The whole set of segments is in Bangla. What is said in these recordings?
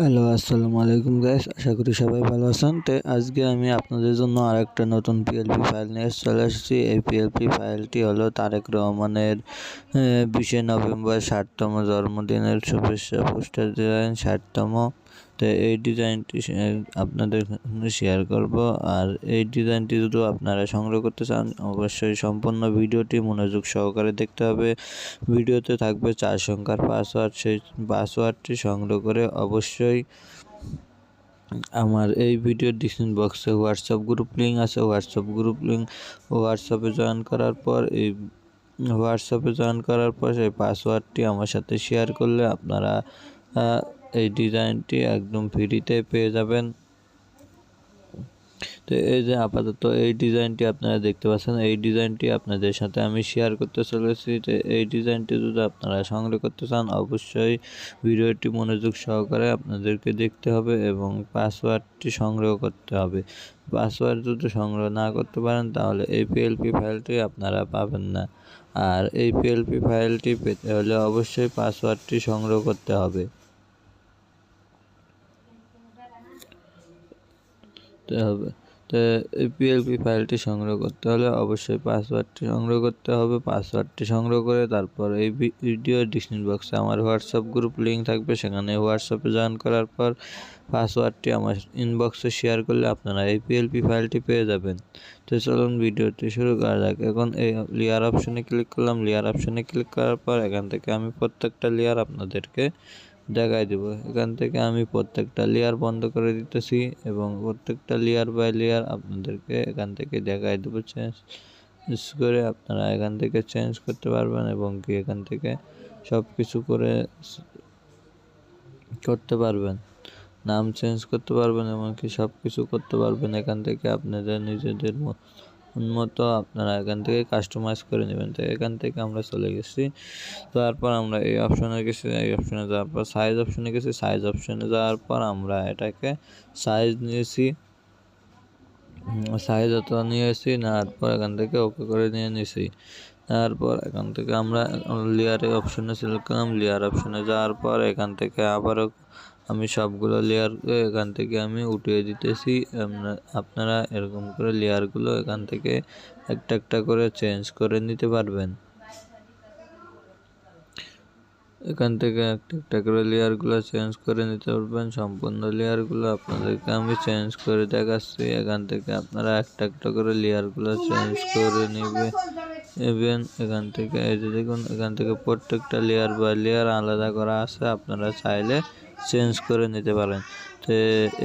হ্যালো আসসালামু আলাইকুম গাইস আশা করি সবাই ভালো আছেন। তো আজকে আমি আপনাদের জন্য আরেকটা নতুন পিএলপি ফাইল নিয়ে চলে এসেছি এই পিএলপি ফাইলটি হলো তারেক রহমানের বিশে নভেম্বর ষাটতম জন্মদিনের শুভেচ্ছা পোস্টার। ডিজাইন ষাটতম তো এই ডিজাইনটি আপনাদের শেয়ার করব। আর এই ডিজাইনটি যদি আপনারা সংগ্রহ করতে চান, অবশ্যই সম্পূর্ণ ভিডিওটি মনোযোগ সহকারে দেখতে হবে। ভিডিওতে থাকবে চার সংখ্যার পাসওয়ার্ড সেই পাসওয়ার্ডটি সংগ্রহ করে অবশ্যই আমার এই ভিডিও ডিসক্রিপশন বক্সে হোয়াটসঅ্যাপ গ্রুপ লিঙ্ক আছে। হোয়াটসঅ্যাপ গ্রুপ লিঙ্ক হোয়াটসঅ্যাপে জয়েন করার পর এই হোয়াটসঅ্যাপে জয়েন করার পর সেই পাসওয়ার্ডটি আমার সাথে শেয়ার করলে আপনারা এই ডিজাইনটি একদম ফ্রিতে পেয়ে যাবেন। তো এই যে আপাতত এই ডিজাইনটি আপনারা দেখতে পাচ্ছেন, এই ডিজাইনটি আপনাদের সাথে আমি শেয়ার করতে চলেছি। তো এই ডিজাইনটি যদি আপনারা সংগ্রহ করতে চান, অবশ্যই ভিডিওটি মনোযোগ সহকারে আপনাদেরকে দেখতে হবে এবং পাসওয়ার্ডটি সংগ্রহ করতে হবে। পাসওয়ার্ড যদি সংগ্রহ না করতে পারেন, তাহলে এই পিএলপি ফাইলটি আপনারা পাবেন না। আর এই পিএলপি ফাইলটি পেতে হলে অবশ্যই পাসওয়ার্ডটি সংগ্রহ করতে হবে। হবে। তো এই পিএলপি ফাইলটি সংগ্রহ করতে হলে অবশ্যই পাসওয়ার্ডটি সংগ্রহ করতে হবে। পাসওয়ার্ডটি সংগ্রহ করে তারপর এই ভিডিও ডিসক্রিপশন বক্সে আমার হোয়াটসঅ্যাপ গ্রুপ লিঙ্ক থাকবে। সেখানে হোয়াটসঅ্যাপে জয়েন করার পর পাসওয়ার্ডটি আমার ইনবক্সে শেয়ার করলে আপনারা এই পিএলপি ফাইলটি পেয়ে যাবেন। তো চলুন ভিডিওটি শুরু করা যাক। এখন এই লেয়ার অপশনে ক্লিক করলাম। লেয়ার অপশনে ক্লিক করার পর এখান থেকে আমি প্রত্যেকটা লেয়ার আপনাদেরকে দেখাই দেব। এখান থেকে আমি প্রত্যেকটা লেয়ার বন্ধ করে দিতেছি এবং প্রত্যেকটা লেয়ার বাই লেয়ার আপনাদেরকে এখান থেকে দেখাই দেবো চেঞ্জ করে আপনারা এখান থেকে চেঞ্জ করতে পারবেন এবং কি এখান থেকে সব কিছু করে করতে পারবেন। নাম চেঞ্জ করতে পারবেন এমনকি সব কিছু করতে পারবেন। এখান থেকে আপনাদের নিজেদের মতো আপনারা এখান থেকে কাস্টমাইজ করে নেবেন। তো এখান থেকে আমরা চলে গেছি। তারপর আমরা এই অপশনে গেছি, এই অপশনে যাওয়ার পর সাইজ অপশনে গেছি। সাইজ অপশনে যাওয়ার পর আমরা এটাকে সাইজ নিয়েছি। সাইজ অত নিয়ে এসেছি নেওয়ার পর এখান থেকে ওকে করে নিয়ে নিয়েছি তারপর এখান থেকে আমরা লেয়ারের অপশনে সিলেক্ট করলাম। লেয়ার অপশনে যাওয়ার পর এখান থেকে আবারও আমি সবগুলো লেয়ার এখান থেকে আমি উঠিয়ে দিতেছি। আপনারা এরকম করে লেয়ারগুলো এখান থেকে একটা একটা করে চেঞ্জ করে নিতে পারবেন। এখান থেকে একটা একটা করে লেয়ারগুলো চেঞ্জ করে নিতে পারবেন। সম্পূর্ণ লেয়ারগুলো আপনাদেরকে আমি চেঞ্জ করে দেখাচ্ছি। এখান থেকে আপনারা একটা একটা করে লেয়ারগুলো চেঞ্জ করে নেবে, নেবেন। এখান থেকে এই যে দেখুন, এখান থেকে প্রত্যেকটা লেয়ার বা লেয়ার আলাদা করা আছে। আপনারা চাইলে চেঞ্জ করে নিতে পারেন। তো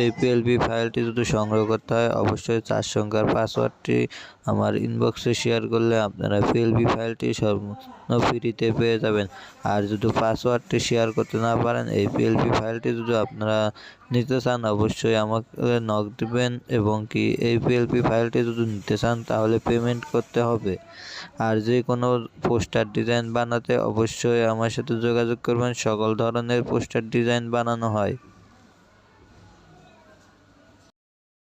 এই পিএলপি ফাইলটি যদি সংগ্রহ করতে হয়, অবশ্যই চার সংখ্যার পাসওয়ার্ডটি আমার ইনবক্সে শেয়ার করলে আপনারা পিএলপি ফাইলটি সম্পূর্ণ ফ্রিতে পেয়ে যাবেন। আর যদি পাসওয়ার্ডটি শেয়ার করতে না পারেন, এই পিএলপি ফাইলটি যদি আপনারা নিতে চান, অবশ্যই আমাকে নক দেবেন এবং কি এই পিএলপি ফাইলটি যদি নিতে চান, তাহলে পেমেন্ট করতে হবে। আর যে কোনো পোস্টার ডিজাইন বানাতে অবশ্যই আমার সাথে যোগাযোগ করবেন। সকল ধরনের পোস্টার ডিজাইন বানানো হয়।